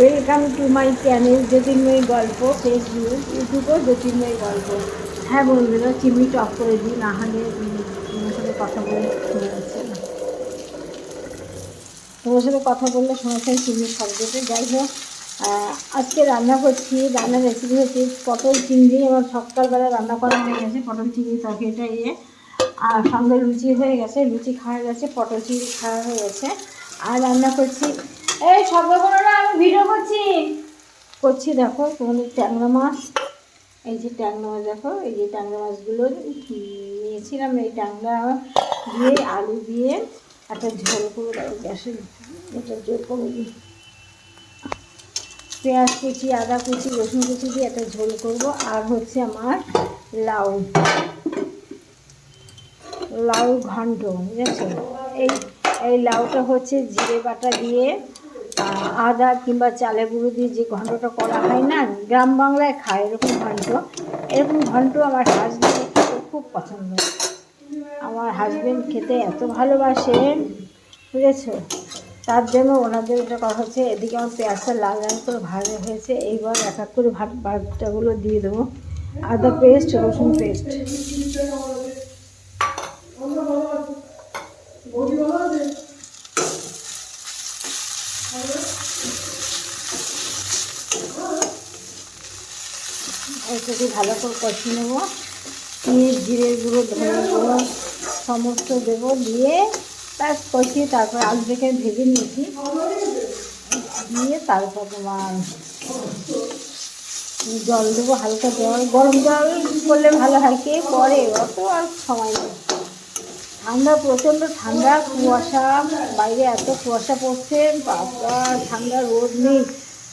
Welcome to my channel Jyotirmoyee Golpo Facebook ইউটিউবও জ্যোতির্ময়ী গল্প হ্যাঁ বন্ধুরা, চিমনি টপ করে দিই, না হলে তোমার সাথে কথা বলে শোনা যাচ্ছে না। তোমার সাথে কথা বললে শোনা যায় চিমনির যাই হোক আজকে রান্না করছি, রান্নার রেসিপি হচ্ছে পটল চিংড়ি। আমার সকালবেলা রান্না করা হয়ে গেছে, পটল চিংড়ি তরকারিটা ইয়ে। আর সঙ্গে লুচি হয়ে গেছে, লুচি খাওয়া গেছে, পটল চিংড়ি খাওয়া হয়ে গেছে। আর রান্না করছি, এই সব আমি ভিডিও করছি। করছি দেখো, তোমাদের ট্যাংরা মাছ। এই যে ট্যাংরা মাছ দেখো, এই যে ট্যাংরা মাছগুলো নিয়েছিলাম, এই ট্যাংরা দিয়ে আলু দিয়ে একটা ঝোল করে দেবো গ্যাসে। এটা ঝোল করে দিই। পেঁয়াজ কুচি, আদা কুচি, রসুন কুচি দিয়ে একটা ঝোল করব, আর হচ্ছে আমার লাউ। লাউ ঘন্ট, বুঝেছ? এই এই লাউটা হচ্ছে জিরে বাটা দিয়ে আদা কিংবা চালের গুঁড়ো দিয়ে যে ঘন্টটা করা হয় না, গ্রাম বাংলায় খায়, এরকম ঘন্ট। এরকম ঘন্ট আমার হাজব্যান্ড খেতে খুব পছন্দ। আমার হাজব্যান্ড খেতে এত ভালোবাসে, বুঝেছ? তার জন্য ওনাদের এটা করা হচ্ছে, এদিকে আমার পেঁয়াজটা লাল লাল করে ভাজা হয়েছে, এইবার এক এক করে ভাত, ভাতটাগুলো দিয়ে দেবো। আদা পেস্ট রসুন পেস্ট এটাকে ভালো করে কষিয়ে নেব। নিয়ে জিরে গুঁড়ো ধনে গুঁড়ো সমস্ত দেবো দিয়ে তার কষিয়ে তারপর আলুটাকে ভেজে নিয়েছি। দিয়ে তারপর তোমার জল দেবো হালকা জল। গরম জল করলে ভালো হয়, কে করে? অত আর সময় নেই। ঠান্ডা, প্রচণ্ড ঠান্ডা, কুয়াশা, বাইরে এত কুয়াশা পড়ছে, বাবা, ঠান্ডা রোদ নেই।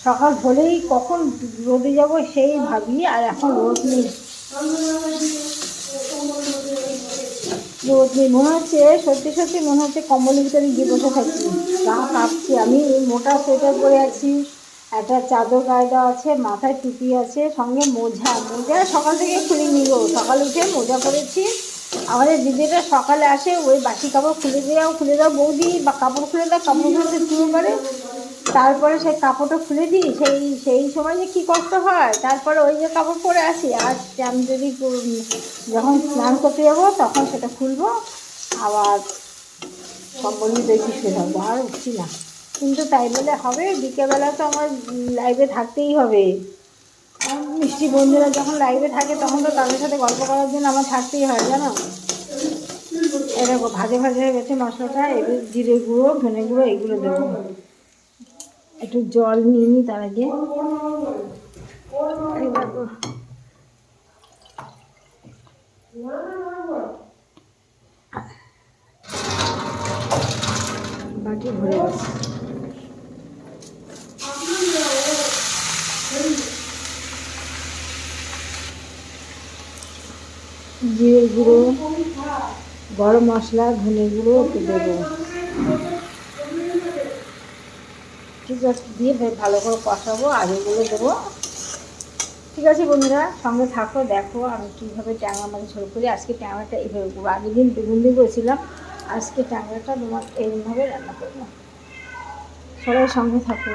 সকাল হলেই কখন রোদে যাব সেই ভাবি আর এখন রোদ নেই। রোদ নেই। মনে হচ্ছে, সত্যি সত্যি মনে হচ্ছে কম্বলের ভিতরে গিয়ে বসে থাকি। গা কাঁপছি। আমি মোটা সোয়েটার পরে আছি। একটা চাদর গায়ে দেওয়া আছে, মাথায় টুপি আছে, সঙ্গে মোজা। মোজা সকাল থেকে খুলে নিব সকাল উঠে মোজা পরেছি। আমাদের দিদিটা সকালে আসে, ওই বাসি কাপড় খুলে দেওয়া খুলে দাও বৌদি, বা কাপড় খুলে দাও, কাপড় খুলতে শুরু করে তারপরে সেই কাপড়টা খুলে দিই, সেই সেই সময় যে কী কষ্ট হয়। তারপরে ওই যে কাপড় পরে আসি, আর আমি যদি যখন স্নান করতে যাব তখন সেটা খুলবো, আবার কম্বল দেখি শুয়ে থাকব, আর উঠছি না। কিন্তু তাই বলে হবে, বিকেলবেলা তো আমার লাইভে থাকতেই হবে। মিষ্টি বন্ধুরা যখন লাইভে থাকে, তখন তো তাদের সাথে গল্প করার জন্য আমার থাকতেই হয়, জানো? এরকম ভাজে ভাজে হয়ে গেছে মশলাটা এবার জিরে গুঁড়ো, ধনে গুঁড়ো, এগুলো দেবো। একটু জল নিয়ে নিই তার আগে। বাটি ভরে গেছে। জিরে গুঁড়ো, গরম মশলা, ধনে গুঁড়ো দেবো ঠিক আছে, দিয়ে ভালো করে কষাবো, আগে বলে দেবো। ঠিক আছে বন্ধুরা, সঙ্গে থাকো, দেখো আমি কীভাবে ট্যাঙা মাছ ঝোল করি। আজকে ট্যাঙাটা এইভাবে করব। আগের দিন বেগুন দিয়ে করেছিলাম, আজকে ট্যাংরাটা তোমার এইভাবে রান্না করব। সবাই সঙ্গে থাকো।